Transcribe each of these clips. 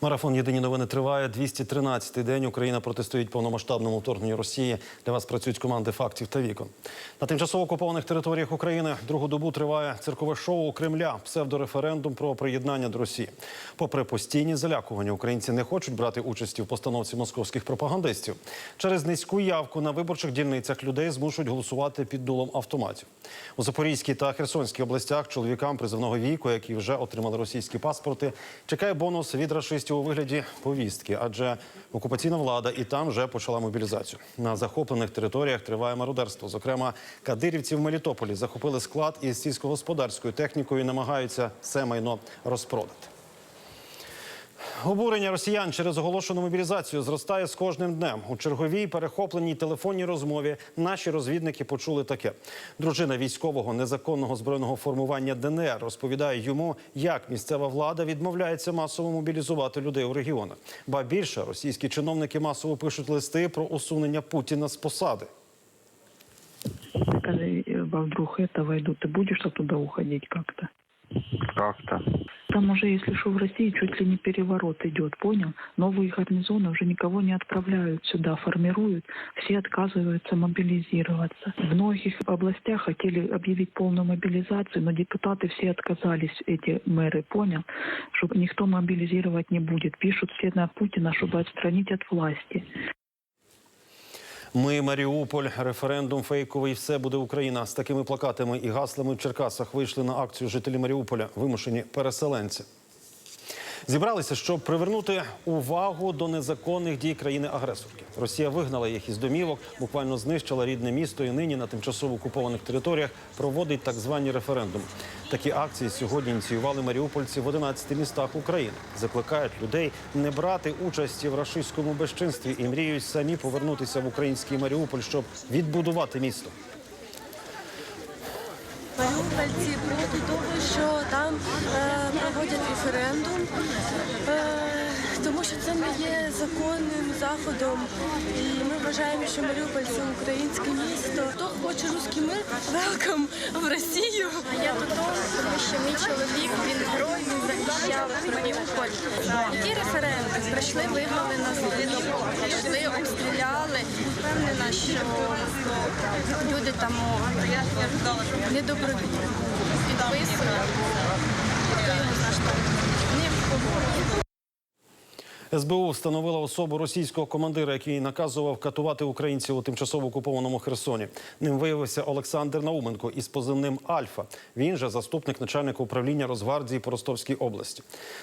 Марафон Єдині новини триває 213-й день. Україна протистоїть повномасштабному вторгненню Росії. Для вас працюють команди фактів та вікон. На тимчасово окупованих територіях України другу добу триває циркове шоу Кремля, псевдореферендум про приєднання до Росії. Попри постійні залякування, українці не хочуть брати участі в постановці московських пропагандистів. Через низьку явку на виборчих дільницях людей змушують голосувати під дулом автоматів. У Запорізькій та Херсонській областях чоловікам призовного віку, які вже отримали російські паспорти, чекає бонус від рашистів у вигляді повістки, адже окупаційна влада і там вже почала мобілізацію. На захоплених територіях триває мародерство. Зокрема, кадирівці в Мелітополі захопили склад із сільськогосподарською технікою і намагаються все майно розпродати. Обурення росіян через оголошену мобілізацію зростає з кожним днем. У черговій перехопленій телефонній розмові наші розвідники почули таке: дружина військового незаконного збройного формування ДНР розповідає йому, як місцева влада відмовляється масово мобілізувати людей у регіонах. Ба більше російські чиновники масово пишуть листи про усунення Путіна з посади. Скажи, э, вдруг это войдут, ты будешь оттуда уходить как-то? Как-то. Там уже, если что, в России чуть ли не переворот идет, понял? Новые гарнизоны уже никого не отправляют сюда, формируют, все отказываются мобилизироваться. В многих областях хотели объявить полную мобилизацию, но депутаты все отказались, эти мэры, понял? Что никто мобилизировать не будет. Пишут все на Путина, чтобы отстранить от власти. Ми Маріуполь, референдум фейковий, все буде Україна. З такими плакатами і гаслами в Черкасах вийшли на акцію жителі Маріуполя, вимушені переселенці. Зібралися, щоб привернути увагу до незаконних дій країни-агресорки. Росія вигнала їх із домівок, буквально знищила рідне місто і нині на тимчасово окупованих територіях проводить так звані референдуми. Такі акції сьогодні ініціювали маріупольці в 11 містах України. Закликають людей не брати участі в рашистському безчинстві і мріють самі повернутися в український Маріуполь, щоб відбудувати місто. Маріупольці проти того, що там е, проводять референдум, е, тому що це не є законним заходом. І ми вважаємо, що Маріуполь це українське місто. Хто хоче русський мир, велкам в Росію. Я додому, тому що мій чоловік він герой, він захищав Маріуполь. Який референдум? Прийшли, вигнали нас з прийшли, обстріляли. Впевнена, що люди там недобровільно підписують. Хто його знає, що не в кого. СБУ встановила особу російського командира, який наказував катувати українців у тимчасово окупованому Херсоні. Ним виявився Олександр Науменко із позивним Альфа. Він же заступник начальника управління Росгвардії по Ростовській області.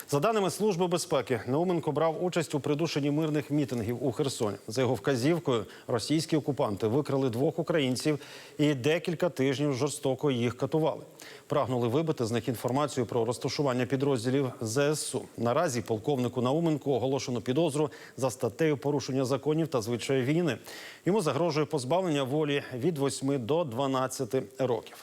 За даними Служби безпеки, Науменко брав участь у придушенні мирних мітингів у Херсоні. За його вказівкою, російські окупанти викрали двох українців і декілька тижнів жорстоко їх катували. Прагнули вибити з них інформацію про розташування підрозділів ЗСУ. Наразі полковнику Науменку оголошено підозру за статтею порушення законів та звичаї війни. Йому загрожує позбавлення волі від 8 до 12 років.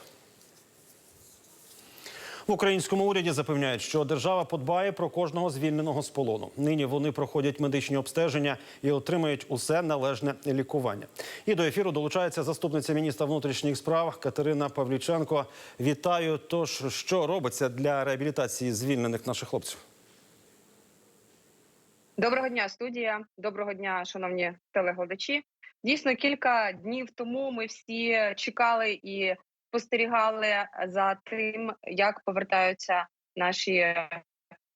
В українському уряді запевняють, що держава подбає про кожного звільненого з полону. Нині вони проходять медичні обстеження і отримають усе належне лікування. І до ефіру долучається заступниця міністра внутрішніх справ Катерина Павліченко. Вітаю. Тож що робиться для реабілітації звільнених наших хлопців? Доброго дня, студія. Доброго дня, шановні телеглядачі. Дійсно, кілька днів тому ми всі чекали і спостерігали за тим, як повертаються наші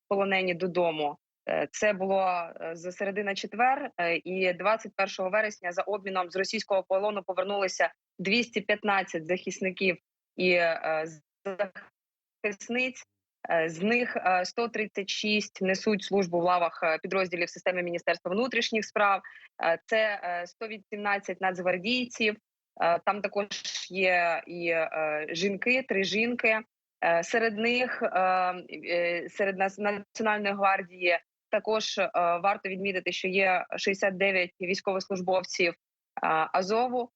полонені додому. Е, Це було е, з середини четвер, е, і 21 вересня за обміном з російського полону повернулися 215 захисників і захисниць. Е, З них е, 136 несуть службу в лавах е, підрозділів системи Міністерства внутрішніх справ. Е, Це е, 118 нацгвардійців. Е, Там також є і е, жінки, три жінки. Е, Серед них е, е, серед національної гвардії також е, варто відмітити, що є 69 військовослужбовців е, Азову.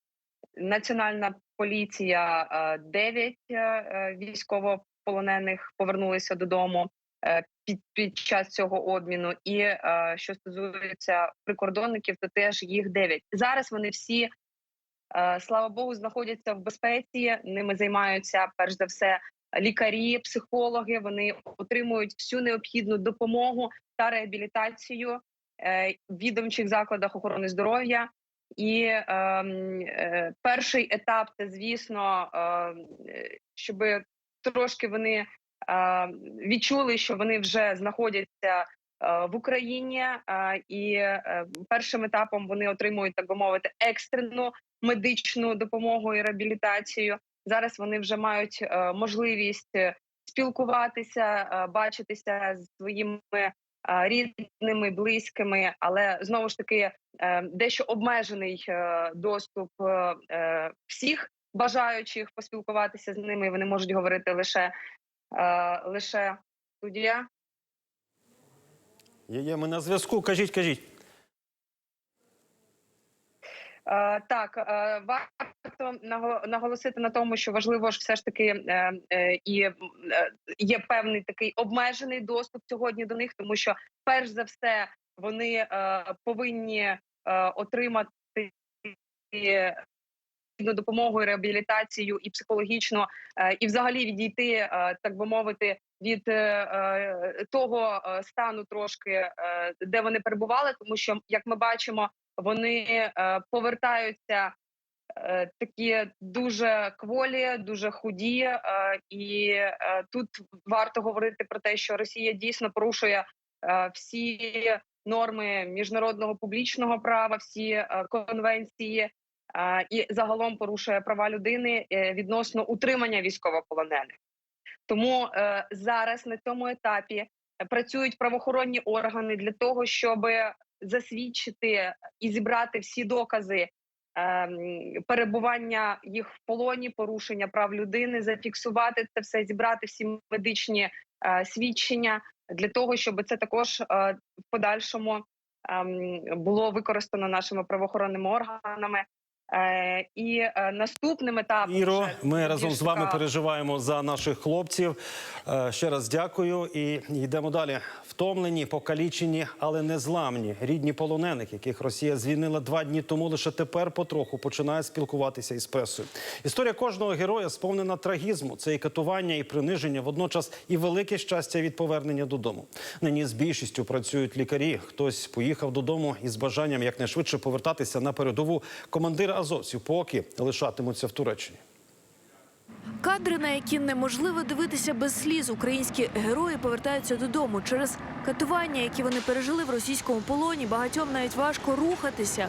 Національна поліція е, 9 е, військовополонених повернулися додому е, під, під час цього обміну. І е, що стосується прикордонників, то теж їх 9. Зараз вони всі, е, слава Богу, знаходяться в безпеці. Ними займаються перш за все лікарі, психологи. Вони отримують всю необхідну допомогу та реабілітацію е, в відомчих закладах охорони здоров'я. І ем, е, перший етап це, звісно, е, щоб трошки вони е, відчули, що вони вже знаходяться е, в Україні, е, і першим етапом вони отримують, так би мовити, екстрену медичну допомогу і реабілітацію. Зараз вони вже мають можливість спілкуватися, бачитися з своїми рідними, близькими, але знову ж таки дещо обмежений доступ всіх бажаючих поспілкуватися з ними. Вони можуть говорити лише е, лише студія. Є, є, ми на зв'язку. Кажіть, кажіть. Е, Так, е, варто наго- наголосити на тому, що важливо ж все ж таки е, е, і е, є певний такий обмежений доступ сьогодні до них, тому що перш за все вони е, повинні е, отримати допомогу, і реабілітацію і психологічно, е, і взагалі відійти, е, так би мовити, від е, того стану трошки, де вони перебували, тому що як ми бачимо, вони повертаються такі дуже кволі, дуже худі, і тут варто говорити про те, що Росія дійсно порушує всі норми міжнародного публічного права, всі конвенції. І загалом порушує права людини е, відносно утримання військовополонених. Тому е, зараз на цьому етапі е, працюють правоохоронні органи для того, щоб засвідчити і зібрати всі докази перебування їх в полоні, порушення прав людини, зафіксувати це все, зібрати всі медичні свідчення для того, щоб це також в подальшому ем, було використано нашими правоохоронними органами. Е, і е, наступним етапом Іро, ми разом з вами переживаємо за наших хлопців. Е, Ще раз дякую і йдемо далі. Втомлені, покалічені, але не зламні. Рідні полонених, яких Росія звільнила два дні тому, лише тепер потроху починає спілкуватися із пресою. Історія кожного героя сповнена трагізму. Це і катування, і приниження, водночас і велике щастя від повернення додому. Нині з більшістю працюють лікарі. Хтось поїхав додому із бажанням якнайшвидше повертатися на передову. Командир азовців поки лишатимуться в Туреччині. Кадри, на які неможливо дивитися без сліз, українські герої повертаються додому через катування, які вони пережили в російському полоні. Багатьом навіть важко рухатися.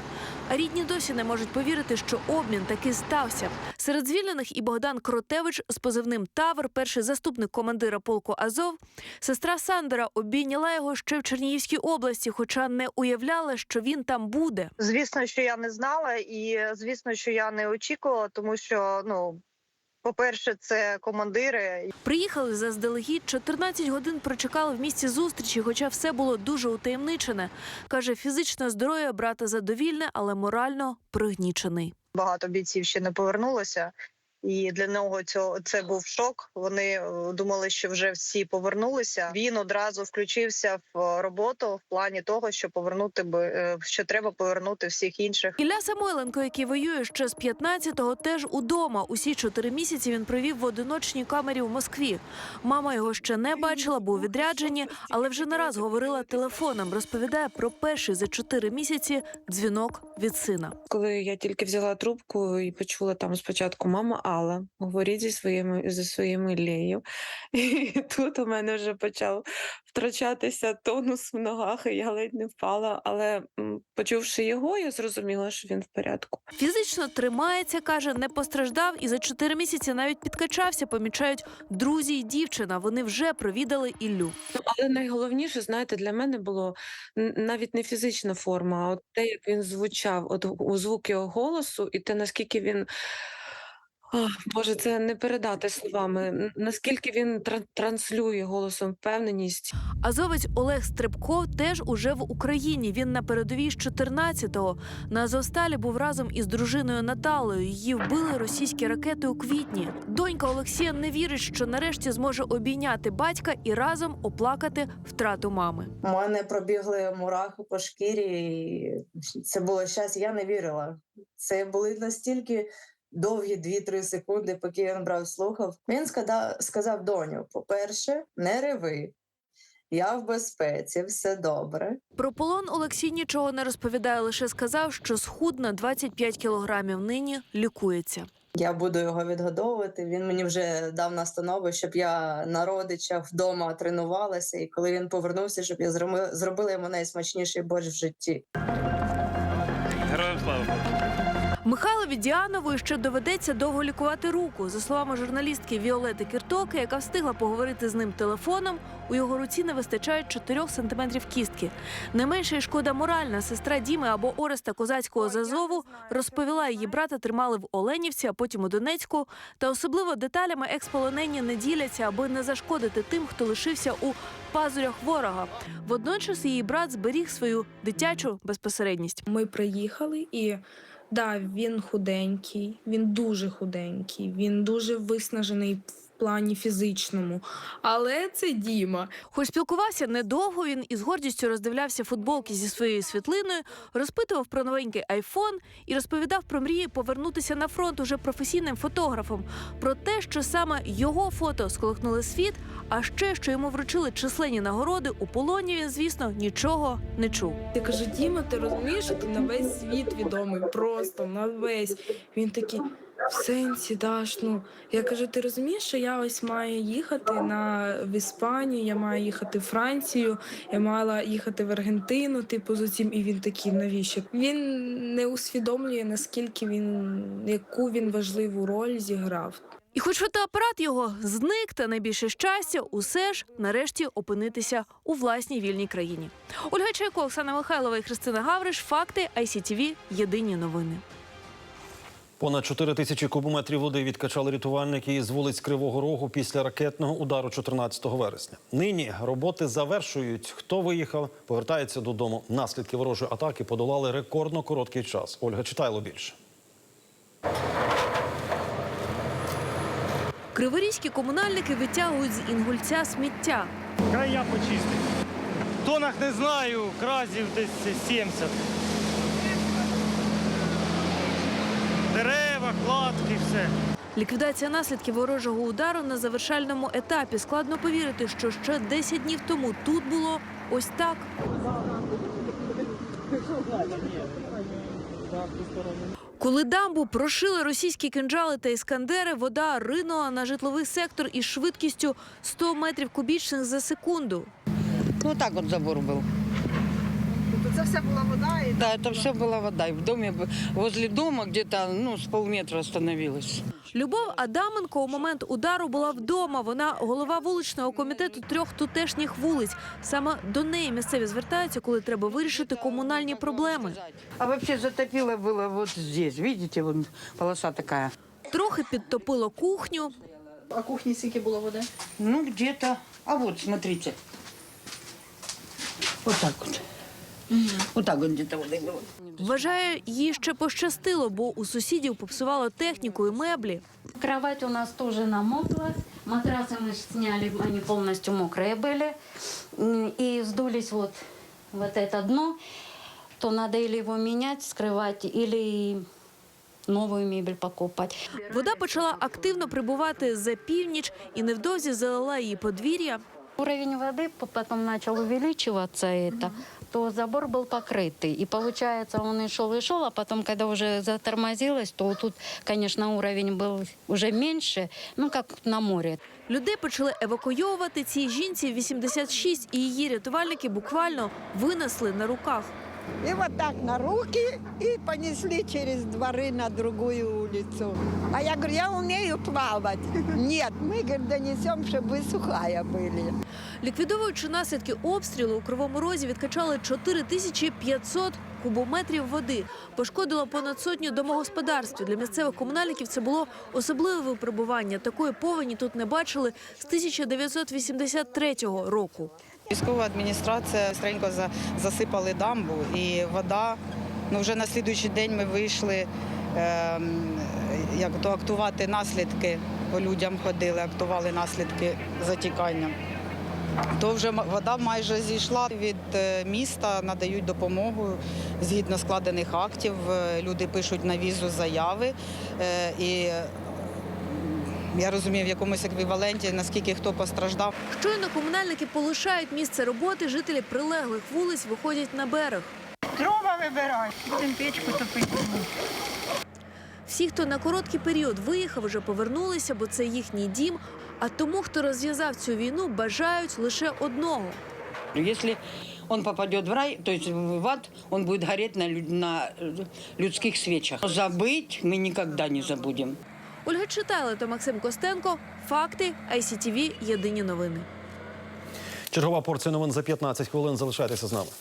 А рідні досі не можуть повірити, що обмін таки стався. Серед звільнених і Богдан Кротевич з позивним Тавр, перший заступник командира полку Азов. Сестра Сандера обійняла його ще в Чернігівській області, хоча не уявляла, що він там буде. Звісно, що я не знала, і звісно, що я не очікувала, тому що ну. По-перше, це командири, Приїхали заздалегідь, 14 годин прочекали в місці зустрічі, хоча все було дуже утаємничене. Каже, фізичне здоров'я брата задовільне, але морально пригнічений. багато бійців ще не повернулося. І для нього цього це був шок. Вони е, думали, що вже всі повернулися. Він одразу включився в е, роботу в плані того, що повернути би е, що треба повернути всіх інших. Ілля Самойленко, який воює ще з 15-го, теж удома. Усі чотири місяці він провів в одиночній камері в Москві. Мама його ще не бачила, бо у відрядженні, але вже не раз говорила телефоном. Розповідає про перший за чотири місяці дзвінок від сина. Коли я тільки взяла трубку і почула там спочатку мама Алла, говоріть зі своїми зі своїми Лею. І тут у мене вже почав втрачатися тонус в ногах, і я ледь не впала. Але почувши його, я зрозуміла, що він в порядку. Фізично тримається, каже, не постраждав і за чотири місяці навіть підкачався. Помічають друзі й дівчина. Вони вже провідали Іллю. Ну, але найголовніше, знаєте, для мене було навіть не фізична форма, а от те, як він звучав, от у звук його голосу, і те, наскільки він. Ах, Боже, це не передати словами. Наскільки він тра- транслює голосом впевненість. Азовець Олег Стрибко теж уже в Україні. Він на передовій з 14-го. На Азовсталі був разом із дружиною Наталою. Її вбили російські ракети у квітні. Донька Олексія не вірить, що нарешті зможе обійняти батька і разом оплакати втрату мами. У мене пробігли мурахи по шкірі, і це було щастя. Я не вірила. Це були настільки довгі 2-3 секунди, поки він брав слухав. Він сказав, сказав доню: по-перше, не реви. Я в безпеці, все добре. Про полон Олексій нічого не розповідає, лише сказав, що схуд на 25 кілограмів нині лікується. Я буду його відгодовувати. Він мені вже дав настанову, щоб я на родичах вдома тренувалася, і коли він повернувся, щоб я зроби- зробила йому найсмачніший борщ в житті. Героям слава! Михайлові Діанової ще доведеться довго лікувати руку. За словами журналістки Віолети Кіртоки, яка встигла поговорити з ним телефоном, у його руці не вистачає 4 сантиметрів кістки. Не менше й шкода моральна. Сестра Діми або Ореста Козацького з Азову розповіла, її брата тримали в Оленівці, а потім у Донецьку. Та особливо деталями експолонені не діляться, аби не зашкодити тим, хто лишився у пазурях ворога. Водночас її брат зберіг свою дитячу безпосередність. Ми приїхали і. Да, він худенький, він дуже худенький, він дуже виснажений плані фізичному. Але це Діма. Хоч спілкувався недовго, він із гордістю роздивлявся футболки зі своєю світлиною, розпитував про новенький айфон і розповідав про мрії повернутися на фронт уже професійним фотографом. Про те, що саме його фото сколихнули світ, а ще що йому вручили численні нагороди у полоні. Він, звісно, нічого не чув. Я кажу, Діма, ти розумієш, що ти на весь світ відомий, просто на весь. Він такий. В сенсі, Даш, ну я кажу, ти розумієш, що я ось маю їхати на в Іспанію, я маю їхати в Францію, я мала їхати в Аргентину, типу з цим, і він такий, навіщо? Він не усвідомлює, наскільки він яку він важливу роль зіграв. І хоч фотоапарат його зник, та найбільше щастя, усе ж нарешті опинитися у власній вільній країні. Ольга Чайко, Оксана Михайлова і Христина Гавриш. Факти ICTV. Єдині новини. Понад 4 тисячі кубометрів води відкачали рятувальники із вулиць Кривого Рогу після ракетного удару 14 вересня. Нині роботи завершують. Хто виїхав, повертається додому. Наслідки ворожої атаки подолали рекордно короткий час. Ольга Читайло більше. Криворізькі комунальники витягують з інгульця сміття. Края почистить. В тонах не знаю, кразів десь 70. Дерева, кладки, все. Ліквідація наслідків ворожого удару на завершальному етапі. Складно повірити, що ще 10 днів тому тут було ось так. Коли дамбу прошили російські кинджали та іскандери, вода ринула на житловий сектор із швидкістю 100 метрів кубічних за секунду. Ну так вот забор был. Це все була вода і Да, это все была вода. И в доме, б- возле дома где-то ну, с полметра остановилась. Любов Адаменко у момент удару була вдома. Вона голова вуличного комітету трьох тутешніх вулиць. Саме до неї місцеві звертаються, коли треба вирішити комунальні проблеми. А вообще затопило было вот здесь. Видите, вон полоса такая. Трохи підтопило кухню. А кухні скільки було води? Ну, где-то... А вот, смотрите. Вот так вот. Вот так вот где-то воды было. Вважає, їй ще пощастило, бо у сусідів попсувало техніку і меблі. Кровать у нас тоже намокла. Матрасы мы сняли, они полностью мокрые были. М, И сдулись вот, вот это дно. То надо или его менять, скрывать, или новую мебель покупать. Вода почала активно прибувати за північ і невдовзі залила її подвір'я. Уровень воды по- потом начал увеличиваться это, то забор был покрытый. И получается, он и шел, и шел, а потом, когда уже затормозилось, то тут, конечно, уровень был уже меньше, ну, как на море. Людей почали евакуйовувати. Цій жінці 86, і її рятувальники буквально винесли на руках. И вот так на руки и понесли через дворы на другую улицу. А я говорю, я умею плавать. Нет, мы, говорит, донесем, чтобы вы сухая были. Ліквідовуючи наслідки обстрілу, у Кривому Розі відкачали 4500 кубометрів води. Пошкодило понад сотню домогосподарств. Для місцевих комунальників це було особливе випробування. Такої повені тут не бачили з 1983 року. Військова адміністрація стренько за- засипали дамбу і вода. Ну вже на слідуючий день ми вийшли ем, як то актувати наслідки. По людям ходили, актували наслідки затікання. то вже вода майже зійшла від е, міста, надають допомогу згідно складених актів. Е, Люди пишуть на візу заяви. Е, І е, я розумію, в якомусь еквіваленті, наскільки хто постраждав. Щойно комунальники полишають місце роботи, жителі прилеглих вулиць виходять на берег. Дрова вибирай, будемо печку топити. Всі, хто на короткий період виїхав, вже повернулися, бо це їхній дім. А тому, хто розв'язав цю війну, бажають лише одного. Если он попадет в рай, то есть в ад, он будет гореть на, лю- на э, людских свечах. Забыть мы никогда не забудем. Ольга Читайло та Максим Костенко. Факти ICTV. Єдині новини. Чергова порція новин за 15 хвилин. Залишайтеся з нами.